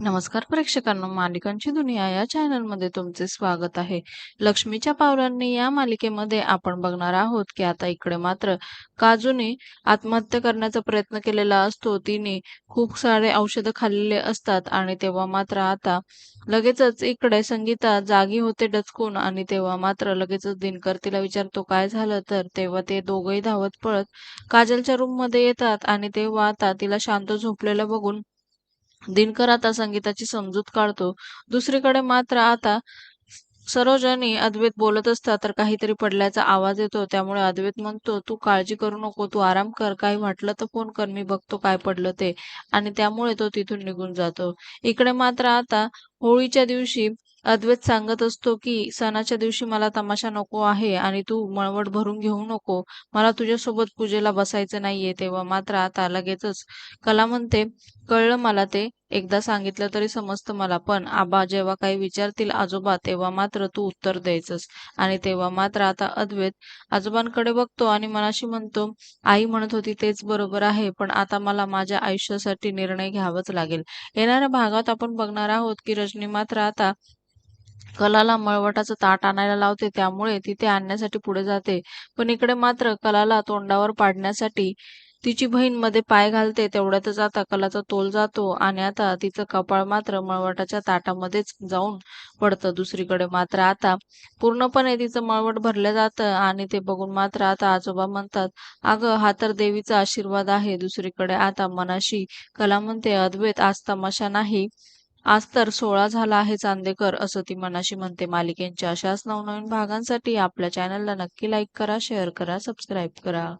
नमस्कार प्रेक्षकांनो मालिकांची दुनिया या चॅनलमध्ये तुमचे स्वागत आहे. लक्ष्मीच्या पावलांनी या मालिकेमध्ये आपण बघणार आहोत की आता इकडे मात्र काजूने आत्महत्या करण्याचा प्रयत्न केलेला असतो. तिने खूप सारे औषधं खाल्लेले असतात आणि तेव्हा मात्र आता लगेचच इकडे संगीता जागी होते डचकून आणि तेव्हा मात्र लगेचच दिनकर तिला विचारतो काय झालं? तर तेव्हा ते दोघही धावत पळत काजलच्या रूममध्ये येतात आणि तेव्हा आता तिला शांत झोपलेलं बघून दिनकर आता संगीताची समजूत काढतो. दुसरीकडे मात्र आता सरोजनी अद्वैत बोलत असता तर काहीतरी पडल्याचा आवाज येतो. त्यामुळे अद्वैत म्हणतो तू काळजी करू नको तू आराम कर. काही म्हटलं तर फोन कर मी बघतो काय पडलं ते. आणि त्यामुळे तो तिथून निघून जातो. इकडे मात्र आता होळीच्या दिवशी अद्वैत सांगत असतो की सणाच्या दिवशी मला तमाशा नको आहे आणि तू मळवट भरून घेऊ नको. मला तुझ्यासोबत पूजेला बसायचं नाहीये. तेव्हा मात्र आता लगेचच कला म्हणते कळलं मला ते. एकदा सांगितलं तरी समजतं मला पण आबा जेव्हा काही विचारतील आजोबा तेव्हा मात्र तू उत्तर द्यायचंस. आणि तेव्हा मात्र आता अद्वैत आजोबांकडे बघतो आणि मनाशी म्हणतो आई म्हणत होती तेच बरोबर आहे पण आता मला माझ्या आयुष्यासाठी निर्णय घ्यावाच लागेल. येणाऱ्या भागात आपण बघणार आहोत की रजनी मात्र आता कलाला मळवटाचं ताट आणायला लावते. त्यामुळे तिथे आणण्यासाठी पुढे जाते. पण इकडे मात्र कलाला तोंडावर पाडण्यासाठी तिची बहीणमध्ये पाय घालते तेवढ्यातच आता कलाचा तोल जातो आणि आता तिचं कपाळ मात्र मळवटाच्या ताटामध्येच जाऊन पडतं. दुसरीकडे मात्र आता पूर्णपणे तिचं मळवट भरलं जातं आणि ते बघून मात्र आता आजोबा म्हणतात अगं हा तर देवीचा आशीर्वाद आहे. दुसरीकडे आता मनाशी कला म्हणते अद्वैत आज तमाशा नाही. आज तर सोळा झाला आहे चांदेकर असं ती मनाशी म्हणते. मालिकेंच्या अशाच नवनवीन भागांसाठी आपल्या चॅनलला नक्की लाईक करा शेअर करा सबस्क्राईब करा.